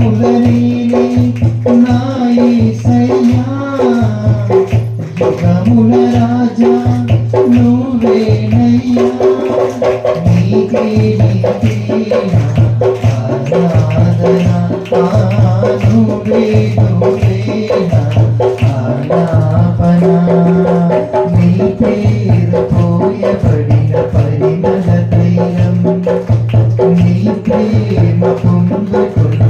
యుగములనీలే నాయసయ్యా యుగముల ప్రేమ పొందుకున్న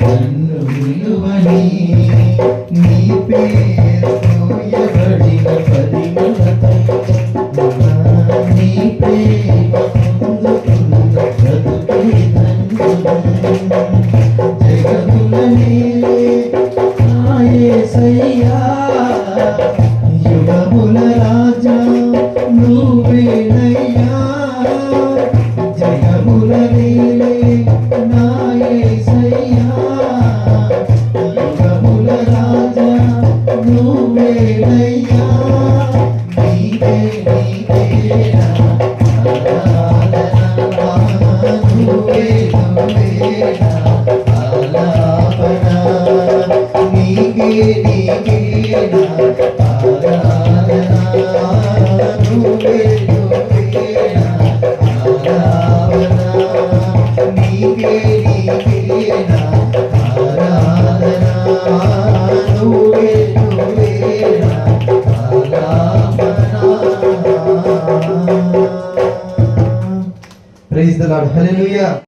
నన్ను విలువని నీ పేరు ఎవడిన పరిమళత నీ ప్రేమ పొందుతున్న చదువుకి జగదులనే ఆయే సయ్యా Hey. Hallelujah.